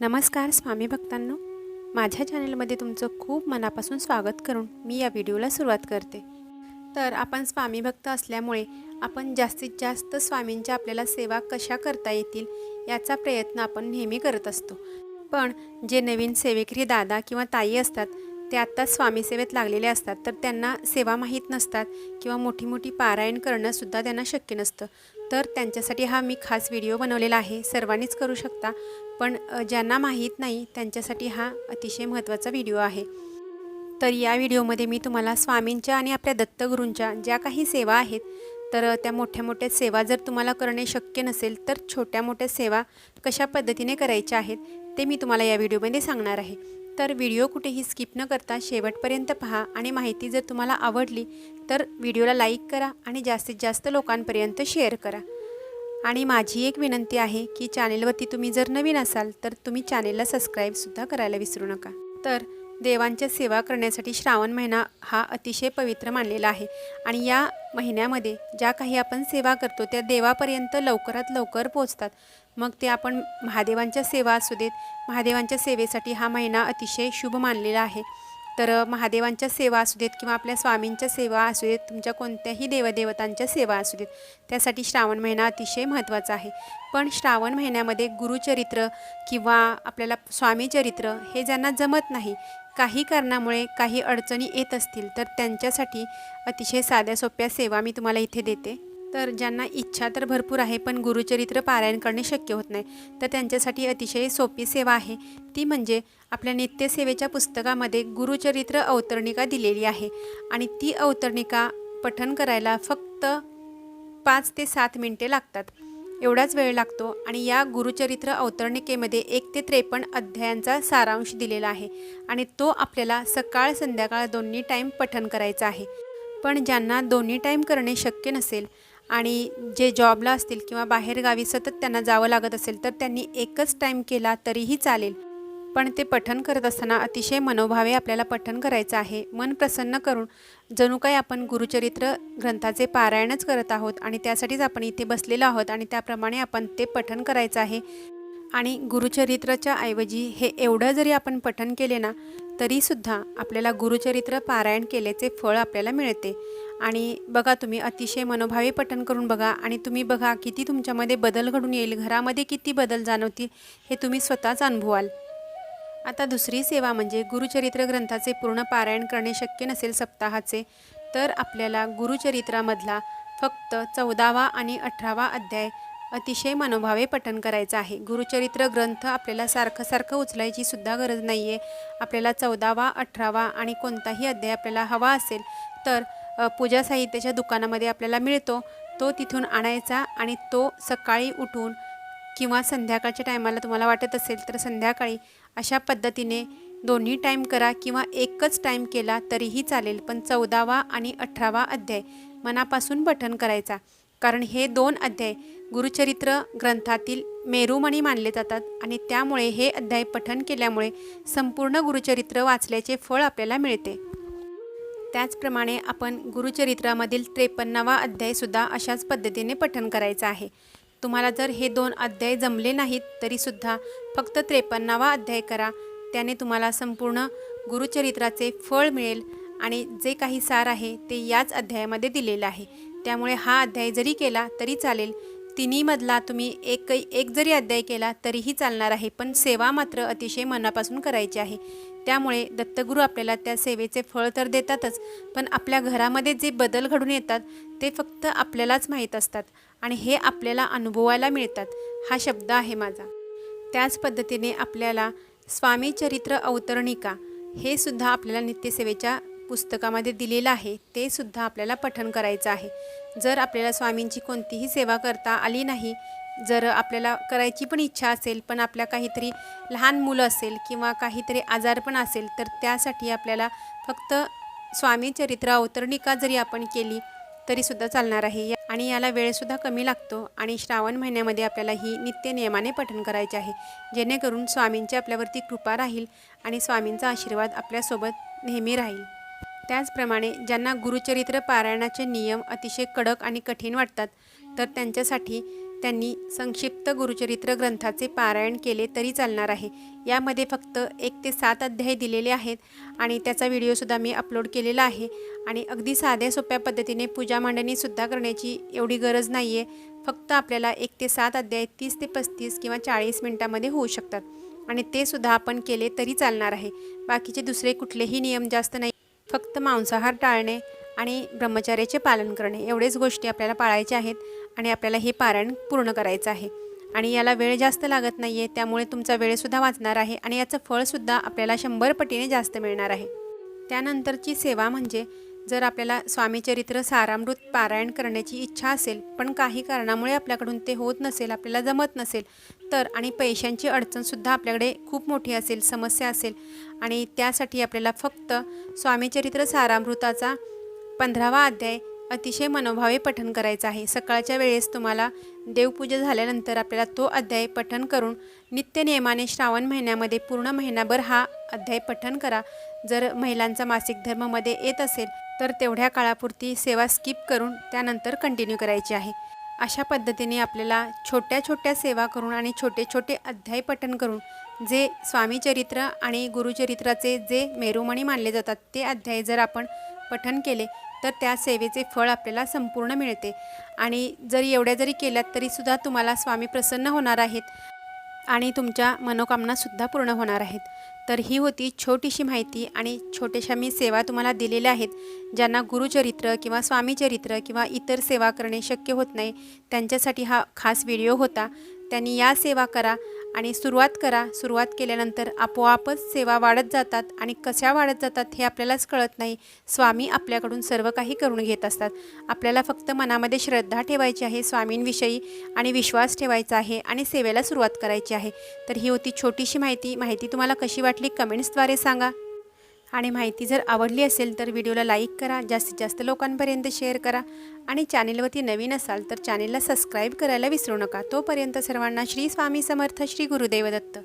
नमस्कार स्वामी भक्तांनो. माझ्या चॅनलमध्ये तुमचं खूप मनापासून स्वागत करून मी या व्हिडिओला सुरुवात करते. तर आपण स्वामी भक्त असल्यामुळे आपण जास्तीत जास्त स्वामींच्या आपल्याला सेवा कशा करता येतील याचा प्रयत्न आपण नेहमी करत असतो. पण जे नवीन सेवेकरी दादा किंवा ताई असतात ते आत्ता स्वामीसेवेत लागलेले असतात तर त्यांना सेवा माहीत नसतात किंवा मोठी मोठी पारायण करणंसुद्धा त्यांना शक्य नसतं. तर त्यांच्यासाठी हा मी खास व्हिडिओ बनवलेला आहे. सर्वांनीच करू शकता पण ज्यांना माहीत नाही त्यांच्यासाठी हा अतिशय महत्त्वाचा व्हिडिओ आहे. तर या व्हिडिओमध्ये मी तुम्हाला स्वामींच्या आणि आपल्या दत्तगुरूंच्या ज्या काही सेवा आहेत तर त्या मोठ्या मोठ्या सेवा जर तुम्हाला करणे शक्य नसेल तर छोट्या मोठ्या सेवा कशा पद्धतीने करायच्या आहेत ते मी तुम्हाला या व्हिडिओमध्ये सांगणार आहे. तर व्हिडिओ कुठेही स्किप न करता शेवटपर्यंत पहा आणि माहिती जर तुम्हाला आवडली तर व्हिडिओला लाईक करा आणि जास्तीत जास्त लोकांपर्यंत शेअर करा. आणि माझी एक विनंती आहे की चॅनेलवरती तुम्ही जर नवीन असाल तर तुम्ही चॅनेलला सबस्क्राईबसुद्धा करायला विसरू नका. तर देवांच्या सेवा करण्यासाठी श्रावण महिना हा अतिशय पवित्र मानलेला आहे. आणि या महिन्यामध्ये ज्या काही आपण सेवा करतो त्या देवापर्यंत लवकरात लवकर पोचतात मग ते आपण महादेवांच्या सेवा असू देत महादेवांच्या सेवेसाठी हा महिना अतिशय शुभ मानलेला आहे. तर महादेवांच्या सेवा असू देत किंवा आपल्या स्वामींच्या सेवा असू देत तुमच्या कोणत्याही देवदेवतांच्या सेवा असू देत त्यासाठी श्रावण महिना अतिशय महत्त्वाचा आहे. पण श्रावण महिन्यामध्ये गुरुचरित्र किंवा आपल्याला स्वामीचरित्र हे ज्यांना जमत नाही काही कारणामुळे काही अडचणी येत असतील तर त्यांच्यासाठी अतिशय साध्या सोप्या सेवा मी तुम्हाला इथे देते. तर ज्यांना इच्छा तर भरपूर आहे पण गुरुचरित्र पारायण करणे शक्य होत नाही तर त्यांच्यासाठी अतिशय सोपी सेवा आहे. ती म्हणजे आपल्या नित्यसेवेच्या पुस्तकामध्ये गुरुचरित्र अवतरणिका दिलेली आहे आणि ती अवतरणिका पठन करायला फक्त पाच ते सात मिनटे लागतात. एवढाच वेळ लागतो आणि या गुरुचरित्र अवतरणिकेमध्ये एक ते त्रेपन्न अध्यायांचा सारांश दिलेला आहे आणि तो आपल्याला सकाळ संध्याकाळ दोन्ही टाईम पठन करायचा आहे. पण ज्यांना दोन्ही टाईम करणे शक्य नसेल आणि जे जॉबला असतील किंवा बाहेरगावी सतत त्यांना जावं लागत असेल तर त्यांनी एकच टाईम केला तरीही चालेल. पण ते पठन करत असताना अतिशय मनोभावे आपल्याला पठन करायचं आहे. मन प्रसन्न करून जणू काही आपण गुरुचरित्र ग्रंथाचे पारायणच करत आहोत आणि त्यासाठीच आपण इथे बसलेलो आहोत आणि त्याप्रमाणे आपण ते पठन करायचं आहे. आणि गुरुचरित्राच्या ऐवजी हे एवढं जरी आपण पठन केले ना तरीसुद्धा आपल्याला गुरुचरित्र पारायण केल्याचे फळ आपल्याला मिळते. आणि बघा तुम्ही अतिशय मनोभावे पठन करून बघा आणि तुम्ही बघा किती तुमच्यामध्ये बदल घडून येईल. घरामध्ये किती बदल जाणवतील हे तुम्ही स्वतःच अनुभवाल. आता दुसरी सेवा म्हणजे गुरुचरित्र ग्रंथाचे पूर्ण पारायण करणे शक्य नसेल सप्ताहाचे तर आपल्याला गुरुचरित्रामधला फक्त चौदावा आणि अठरावा अध्याय अतिशय मनोभावे पठन करायचं आहे. गुरुचरित्र ग्रंथ आपल्याला सारखं सारखं उचलायची सुद्धा गरज नाही आहे आपल्याला चौदावा अठरावा आणि कोणताही अध्याय आपल्याला हवा असेल तर पूजा साहित्याच्या दुकानामध्ये आपल्याला मिळतो. तो तिथून आणायचा आणि तो सकाळी उठून किंवा संध्याकाळच्या टायमाला तुम्हाला वाटत असेल तर संध्याकाळी अशा पद्धतीने दोन्ही टाईम करा किंवा एकच टाईम केला तरीही चालेल. पण चौदावा आणि अठरावा अध्याय मनापासून पठन करायचा. कारण हे दोन अध्याय गुरुचरित्र ग्रंथातील मेरुमणी मानले जातात आणि त्यामुळे हे अध्याय पठन केल्यामुळे संपूर्ण गुरुचरित्र वाचल्याचे फळ आपल्याला मिळते. त्याचप्रमाणे आपण गुरुचरित्रामधील त्रेपन्नावा अध्यायसुद्धा अशाच पद्धतीने पठन करायचा आहे. तुम्हाला जर हे दोन अध्याय जमले नाहीत तरीसुद्धा फक्त त्रेपन्नावा अध्याय करा. त्याने तुम्हाला संपूर्ण गुरुचरित्राचे फळ मिळेल आणि जे काही सार आहे ते याच अध्यायामध्ये दिलेलं आहे. त्यामुळे हा अध्याय जरी केला तरी चालेल. तिन्हीमधला तुम्ही एक एक जरी अध्याय केला तरीही चालणार आहे पण सेवा मात्र अतिशय मनापासून करायची आहे. त्यामुळे दत्तगुरू आपल्याला त्या सेवेचे फळ तर देतातच पण आपल्या घरामध्ये जे बदल घडून येतात ते फक्त आपल्यालाच माहीत असतात. आणि हे आपल्याला अनुभवायला मिळतात हा शब्द आहे माझा. त्याच पद्धतीने आपल्याला स्वामी चरित्र अवतरणिका हे सुद्धा आपल्याला नित्यसेवेच्या पुस्तकामध्ये दिलेलं आहे ते सुद्धा आपल्याला पठन करायचं आहे. जर आपल्याला स्वामींची कोणतीही सेवा करता आली नाही जर आपल्याला करायची पण इच्छा असेल पण आपल्या काहीतरी लहान मुलं असेल किंवा काहीतरी आजारपण असेल तर त्यासाठी आपल्याला फक्त स्वामी चरित्र अवतरणिका जरी आपण केली तरीसुद्धा चालणार आहे. या- आणि याला वेळसुद्धा कमी लागतो आणि श्रावण महिन्यामध्ये आपल्याला ही नित्य नियमाने पठण करायचे आहे. जेणेकरून स्वामींची आपल्यावरती कृपा राहील आणि स्वामींचा आशीर्वाद आपल्यासोबत नेहमी राहील. त्याचप्रमाणे ज्यांना गुरुचरित्र पारायणाचे नियम अतिशय कडक आणि कठीण वाटतात तर त्यांच्यासाठी त्यांनी संक्षिप्त गुरुचरित्र ग्रंथाचे पारायण केले तरी चालणार आहे. यामध्ये फक्त एक ते सात अध्याय दिलेले आहेत आणि त्याचा व्हिडिओसुद्धा मी अपलोड केलेला आहे. आणि अगदी साध्या सोप्या पद्धतीने पूजा मांडणीसुद्धा करण्याची एवढी गरज नाही आहे फक्त आपल्याला एक ते सात अध्याय तीस ते पस्तीस किंवा चाळीस मिनटामध्ये होऊ शकतात. आणि ते सुद्धा आपण केले तरी चालणार आहे. बाकीचे दुसरे कुठलेही नियम जास्त नाही. फक्त मांसाहार टाळणे आणि ब्रह्मचार्याचे पालन करणे एवढेच गोष्टी आपल्याला पाळायच्या आहेत आणि आपल्याला हे पारायण पूर्ण करायचं आहे. आणि याला वेळ जास्त लागत नाही आहे त्यामुळे तुमचा वेळसुद्धा वाचणार आहे आणि याचं फळसुद्धा आपल्याला शंभर पटीने जास्त मिळणार आहे. त्यानंतरची सेवा म्हणजे जर आपल्याला स्वामीचरित्र सारामृत पारायण करण्याची इच्छा असेल पण काही कारणामुळे आपल्याकडून ते होत नसेल आपल्याला जमत नसेल तर आणि पैशांची अडचणसुद्धा आपल्याकडे खूप मोठी असेल समस्या असेल आणि त्यासाठी आपल्याला फक्त स्वामीचरित्र सारामृताचा पंधरावा अध्याय अतिशय मनोभावे पठन करायचा आहे. सकाळच्या वेळेस तुम्हाला देवपूजा झाल्यानंतर आपल्याला तो अध्याय पठन करून नित्य नियमाने श्रावण महिन्यामध्ये पूर्ण महिनाभर हा अध्याय पठन करा. जर महिलांचा मासिक धर्ममध्ये येत असेल तर तेवढ्या काळापुरती सेवा स्किप करून त्यानंतर कंटिन्यू करायची आहे. अशा पद्धतीने आपल्याला छोट्या छोट्या सेवा करून आणि छोटे छोटे अध्याय पठन करून जे स्वामीचरित्र आणि गुरुचरित्राचे जे मेरुमणी मानले जातात ते अध्याय जर आपण पठन केले तर त्या सेवेचे फळ आपल्याला संपूर्ण मिळते. आणि जरी एवढ्या जरी केल्यात तरीसुद्धा तुम्हाला स्वामी प्रसन्न होणार आहेत. आणि तुमच्या मनोकामनासुद्धा पूर्ण होणार आहेत. तर ही होती छोटीशी माहिती आणि छोट्याशा मी सेवा तुम्हाला दिलेल्या आहेत ज्यांना गुरुचरित्र किंवा स्वामीचरित्र किंवा इतर सेवा करणे शक्य होत नाही त्यांच्यासाठी हा खास व्हिडिओ होता. त्यांनी या सेवा करा आणि सुरुवात करा. सुरुवात केल्यानंतर आपोआपच सेवा वाढत जातात आणि कशा वाढत जातात हे आपल्यालाच कळत नाही. स्वामी आपल्याकडून सर्व काही करून घेत असतात. आपल्याला फक्त मनामध्ये श्रद्धा ठेवायची आहे स्वामींविषयी आणि विश्वास ठेवायचा आहे आणि सेवेला सुरुवात करायची आहे. तर ही होती छोटीशी माहिती. माहिती तुम्हाला कशी वाटली कमेंट्सद्वारे सांगा. आणि माहिती जर आवडली असेल तर व्हिडिओला लाईक करा जास्तीत जास्त लोकांपर्यंत शेअर करा आणि चॅनेलवरती नवीन असाल तर चॅनेलला सबस्क्राईब करायला विसरू नका. तोपर्यंत सर्वांना श्री स्वामी समर्थ श्री गुरुदेव दत्त.